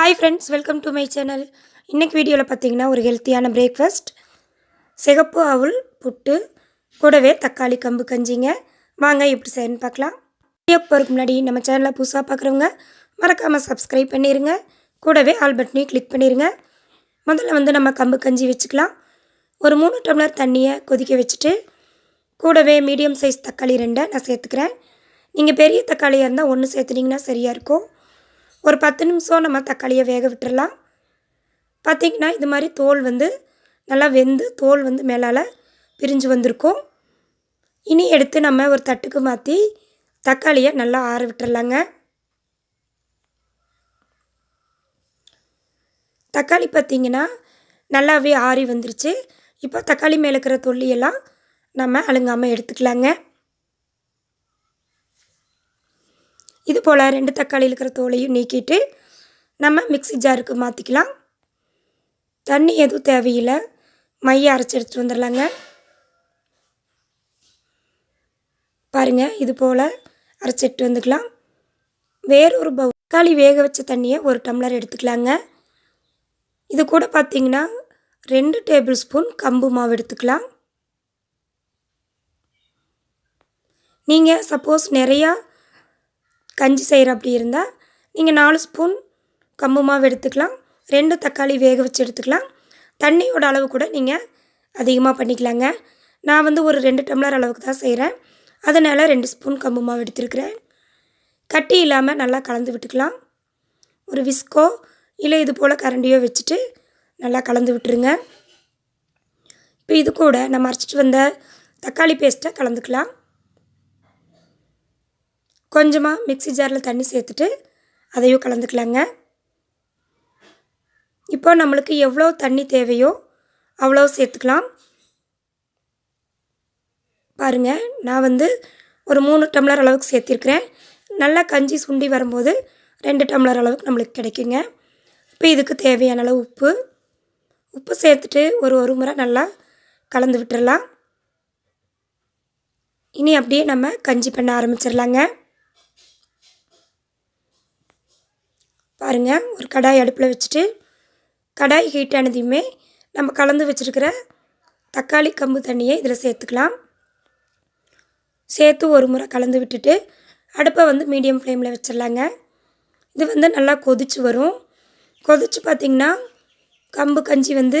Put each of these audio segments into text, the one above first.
Hi friends welcome to my channel இன்றைக்கி வீடியோவில் பார்த்தீங்கன்னா ஒரு ஹெல்த்தியான பிரேக்ஃபாஸ்ட் சிகப்பு அவுள் புட்டு கூடவே தக்காளி கம்பு கஞ்சிங்க. வாங்க எப்படி செய்யணும்னு பார்க்கலாம். வீடியோ போகிறதுக்கு முன்னாடி நம்ம சேனலை புதுசாக பார்க்குறவங்க மறக்காமல் சப்ஸ்கிரைப் பண்ணிடுங்க கூடவே ஆல் பட்டனையும் கிளிக் பண்ணிடுங்க முதல்ல வந்து நம்ம கம்பு கஞ்சி வச்சுக்கலாம். ஒரு மூணு டம்ளர் தண்ணியை கொதிக்க வச்சுட்டு கூடவே மீடியம் சைஸ் தக்காளி ரெண்டை நான் சேர்த்துக்கிறேன். நீங்கள் பெரிய தக்காளியாக இருந்தால் ஒன்று சேர்த்துனிங்கன்னா சரியாக இருக்கும். ஒரு பத்து நிமிஷம் நம்ம தக்காளியை வேக விட்டுறலாம். பார்த்திங்கன்னா இது மாதிரி தோல் வந்து நல்லா வெந்து தோல் வந்து மேலால் பிரிஞ்சு வந்திருக்கும். இனி எடுத்து நம்ம ஒரு தட்டுக்கு மாற்றி தக்காளியை நல்லா ஆற விட்டுறலாங்க. தக்காளி பார்த்திங்கன்னா நல்லாவே ஆறி வந்துருச்சு. இப்போ தக்காளி மேலே இருக்கிற தொல்லியெல்லாம் நம்ம அழுங்காமல் எடுத்துக்கலாங்க. இது போல் ரெண்டு தக்காளி இருக்கிற தோலையும் நீக்கிட்டு நம்ம மிக்ஸி ஜாருக்கு மாற்றிக்கலாம் தண்ணி எதுவும் தேவையில்லை. மைய அரைச்சி எடுத்துகிட்டு வந்துடலாங்க. பாருங்கள் இது போல் அரைச்சி வந்துக்கலாம். வேறொரு பவு தக்காளி வேக வச்ச தண்ணியை ஒரு டம்ளர் எடுத்துக்கலாங்க. இது கூட பார்த்திங்கன்னா ரெண்டு டேபிள் ஸ்பூன் கம்பு மாவு எடுத்துக்கலாம். நீங்கள் சப்போஸ் நிறையா கஞ்சி செய்கிற அப்படி இருந்தால் நீங்கள் நாலு ஸ்பூன் கம்பு மாவு எடுத்துக்கலாம். ரெண்டு தக்காளி வேக வச்சு எடுத்துக்கலாம். தண்ணியோட அளவு கூட நீங்கள் அதிகமாக பண்ணிக்கலாங்க. நான் வந்து ஒரு ரெண்டு டம்ளர் அளவுக்கு தான் செய்கிறேன் அதனால் ரெண்டு ஸ்பூன் கம்பு மாவு எடுத்துருக்கிறேன். கட்டி இல்லாமல் நல்லா கலந்து விட்டுக்கலாம். ஒரு விஸ்கோ இல்லை இது போல் கரண்டியோ வச்சுட்டு நல்லா கலந்து விட்டுருங்க. இப்போ இது கூட நம்ம அரைச்சிட்டு வந்த தக்காளி பேஸ்ட்டை கலந்துக்கலாம். கொஞ்சமாக மிக்ஸி ஜாரில் தண்ணி சேர்த்துட்டு அதையும் கலந்துக்கலாங்க. இப்போ நம்மளுக்கு எவ்வளோ தண்ணி தேவையோ அவ்வளோ சேர்த்துக்கலாம். பாருங்கள் நான் வந்து ஒரு மூணு டம்ளர் அளவுக்கு சேர்த்திருக்கிறேன். நல்லா கஞ்சி சுண்டி வரும்போது ரெண்டு டம்ளர் அளவுக்கு நம்மளுக்கு கிடைக்குங்க. இப்போ இதுக்கு தேவையான அளவு உப்பு. உப்பு சேர்த்துட்டு ஒரு ஒரு முறை நல்லா கலந்து விட்டுறலாம். இனி அப்படியே நம்ம கஞ்சி பண்ண ஆரம்பிச்சிடலாங்க. பாருங்கள் ஒரு கடாய் அடுப்பில் வச்சுட்டு கடாய் ஹீட் ஆனதையுமே நம்ம கலந்து வச்சுருக்கிற தக்காளி கம்பு தண்ணியை இதில் சேர்த்துக்கலாம். சேர்த்து ஒரு முறை கலந்து விட்டுட்டு அடுப்பை வந்து மீடியம் ஃப்ளேமில் வச்சிடலாங்க. இது வந்து நல்லா கொதிச்சு வரும். கொதிச்சு பார்த்திங்கன்னா கம்பு கஞ்சி வந்து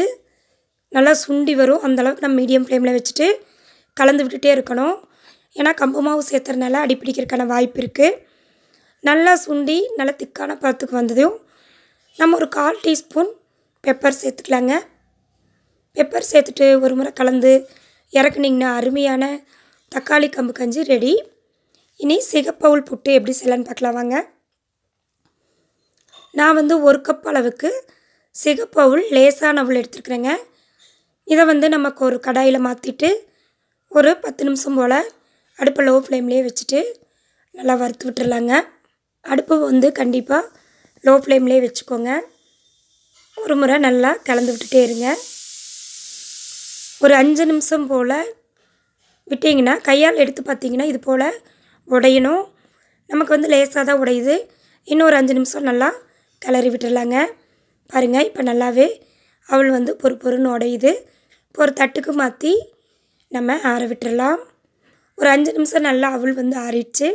நல்லா சுண்டி வரும். அந்தளவுக்கு நம்ம மீடியம் ஃப்ளேமில் வச்சுட்டு கலந்து விட்டுகிட்டே இருக்கணும். ஏன்னா கம்பு மாவு சேர்த்துறதுனால அடிப்பிடிக்கிறதுக்கான வாய்ப்பு இருக்குது நல்லா சுண்டி நல்லா திக்கான பதத்துக்கு வந்ததையும் நம்ம ஒரு கால் டீஸ்பூன் பெப்பர் சேர்த்துக்கலாங்க. பெப்பர் சேர்த்துட்டு ஒரு முறை கலந்து இறக்குனிங்கன்னா அருமையான தக்காளி கம்பு கஞ்சி ரெடி. இனி சிகப்பவுல் புட்டு எப்படி செய்யலான்னு பார்க்கலாம் வாங்க. நான் வந்து ஒரு கப் அளவுக்கு சிகப்பவுல் லேசான அவள் எடுத்துருக்குறேங்க. இதை வந்து நமக்கு ஒரு கடாயில் மாற்றிட்டு ஒரு பத்து நிமிஷம் போல் அடுப்பை லோ ஃப்ளேம்லேயே வச்சுட்டு நல்லா வறுத்து விட்டுர்லாங்க அடுப்பு வந்து கண்டிப்பாக லோ ஃப்ளேம்லேயே வச்சுக்கோங்க. ஒரு முறை நல்லா கலந்து விட்டுட்டே இருங்க. ஒரு அஞ்சு நிமிஷம் போல் விட்டிங்கன்னா கையால் எடுத்து பார்த்தீங்கன்னா இது போல் உடையணும். நமக்கு வந்து லேசாக தான் உடையுது. இன்னொரு அஞ்சு நிமிஷம் நல்லா கிளறி விட்டுடலாங்க பாருங்கள் இப்போ நல்லாவே அவள் வந்து பொறு பொறுன்னு உடையுது. இப்போ ஒரு தட்டுக்கு மாற்றி நம்ம ஆற விட்டுடலாம் ஒரு அஞ்சு நிமிஷம் நல்லா அவள் வந்து ஆறிடுச்சு.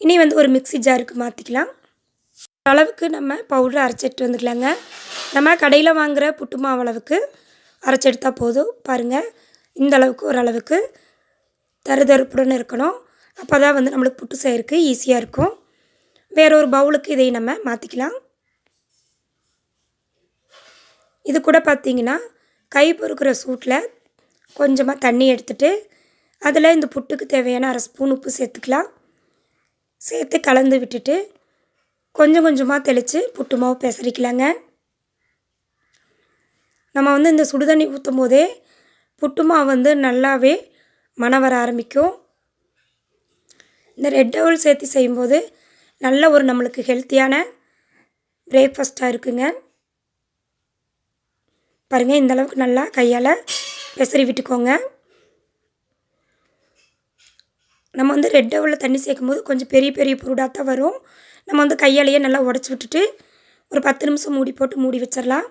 இனி வந்து ஒரு மிக்சி ஜாருக்கு மாற்றிக்கலாம் அளவுக்கு நம்ம பவுடர் அரைச்சிட்டு வந்துக்கலாங்க நம்ம கடையில் வாங்குகிற புட்டு மாவு அளவுக்கு அரைச்சி எடுத்தால் போதும். பாருங்கள் இந்த அளவுக்கு ஒரு அளவுக்கு தருதருப்புடன் இருக்கணும். அப்போ தான் வந்து நம்மளுக்கு புட்டு செய்கிறதுக்கு ஈஸியாக இருக்கும். வேற ஒரு பவுலுக்கு இதை நம்ம மாற்றிக்கலாம் இது கூட பார்த்திங்கன்னா கை பொறுக்கிற சூட்டில் கொஞ்சமாக தண்ணி எடுத்துகிட்டு அதில் இந்த புட்டுக்கு தேவையான அரை ஸ்பூன் உப்பு சேர்த்துக்கலாம். சேர்த்து கலந்து விட்டுட்டு கொஞ்சம் கொஞ்சமாக தெளித்து புட்டு மாவு பெசரிக்கலாங்க. நம்ம வந்து இந்த சுடுதண்ணி ஊற்றும் போதே புட்டு மாவு வந்து நல்லாவே மணம் வர ஆரம்பிக்கும். இந்த ரெட் டவுல் சேர்த்து செய்யும்போது நல்ல ஒரு நம்மளுக்கு ஹெல்த்தியான பிரேக்ஃபாஸ்ட்டாக இருக்குங்க. பாருங்கள் இந்தளவுக்கு நல்லா கையால் பெசரி விட்டுக்கோங்க. நம்ம வந்து ரெட் டவுலில் தண்ணி சேர்க்கும் போது கொஞ்சம் பெரிய பெரிய பொருடாக தான் வரும். நம்ம வந்து கையாலேயே நல்லா உடச்சி விட்டுட்டு ஒரு பத்து நிமிஷம் மூடி போட்டு மூடி வச்சிடலாம்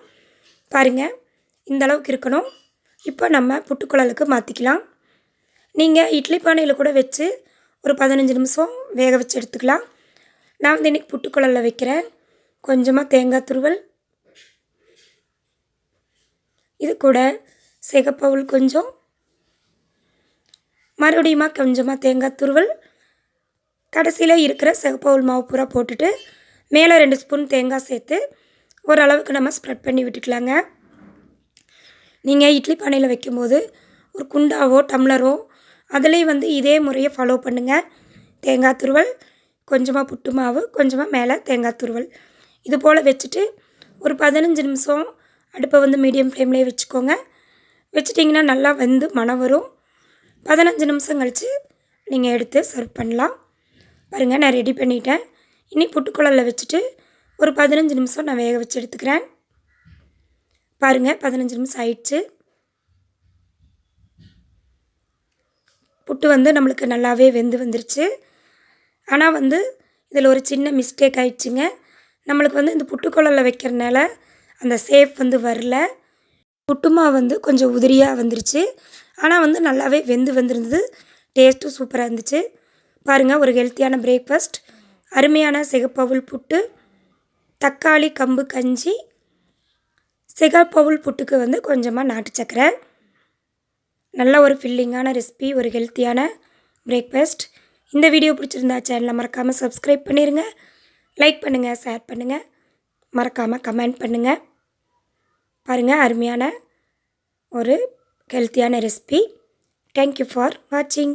பாருங்கள் இந்த அளவுக்கு இருக்கணும். இப்போ நம்ம புட்டுக்குழலுக்கு மாற்றிக்கலாம் நீங்கள் இட்லி பானையில் கூட வச்சு ஒரு பதினஞ்சு நிமிஷம் வேக வச்சு எடுத்துக்கலாம். நான் வந்து இன்றைக்கி புட்டுக்குழலில் வைக்கிறேன். கொஞ்சமாக தேங்காய் துருவல். இது கூட சிகப்பவுல் கொஞ்சம். மறுபடியுமா கொஞ்சமாக தேங்காய் துருவல் கடைசியில் இருக்கிற சிகப்பவுல் மாவு பூரா போட்டுட்டு மேலே ரெண்டு ஸ்பூன் தேங்காய் சேர்த்து ஓரளவுக்கு நம்ம ஸ்ப்ரெட் பண்ணி விட்டுக்கலாங்க. நீங்கள் இட்லி பானையில் வைக்கும்போது ஒரு குண்டாவோ டம்ளரோ அதுலேயும் வந்து இதே முறையை ஃபாலோ பண்ணுங்கள் தேங்காய் துருவல் கொஞ்சமாக புட்டு மாவு கொஞ்சமாக மேலே தேங்காய் துருவல். இது போல் வச்சுட்டு ஒரு பதினஞ்சு நிமிஷம் அடுப்பை வந்து மீடியம் ஃப்ளேம்லேயே வச்சுக்கோங்க. வச்சிட்டிங்கன்னா நல்லா வெந்து மணம் வரும். பதினஞ்சு நிமிஷம் கழித்து நீங்கள் எடுத்து சர்வ் பண்ணலாம். பாருங்கள் நான் ரெடி பண்ணிட்டேன். இனி புட்டுக்குழலில் வச்சுட்டு ஒரு பதினஞ்சு நிமிஷம் நான் வேக வச்சு எடுத்துக்கிறேன். பாருங்கள் பதினஞ்சு நிமிஷம் ஆயிடுச்சு. புட்டு வந்து நம்மளுக்கு நல்லாவே வெந்து வந்துருச்சு. ஆனால் வந்து இதில் ஒரு சின்ன மிஸ்டேக் ஆயிடுச்சுங்க. நம்மளுக்கு வந்து இந்த புட்டுக்குழலில் வைக்கிறனால அந்த சேஃப் வந்து வரல. புட்டுமா வந்து கொஞ்சம் உதிரியாக வந்துருச்சு. ஆனால் வந்து நல்லாவே வெந்து வந்திருந்தது. டேஸ்ட்டும் சூப்பராக இருந்துச்சு. பாருங்கள் ஒரு ஹெல்த்தியான பிரேக்ஃபாஸ்ட் அருமையான சிகப்பவுல் புட்டு. தக்காளி கம்பு கஞ்சி. சிகப்பவுல் புட்டுக்கு வந்து கொஞ்சமாக நாட்டு சக்கரை. நல்ல ஒரு ஃபில்லிங்கான ரெசிபி ஒரு ஹெல்த்தியான பிரேக்ஃபாஸ்ட் இந்த வீடியோ பிடிச்சிருந்தா சேனலை மறக்காமல் சப்ஸ்கிரைப் பண்ணிடுங்க லைக் பண்ணுங்கள் ஷேர் பண்ணுங்கள் மறக்காமல் கமெண்ட் பண்ணுங்கள் பாருங்கள் அருமையான ஒரு ஹெல்த்தியான ரெசிபி தேங்க்யூ ஃபார் வாட்சிங்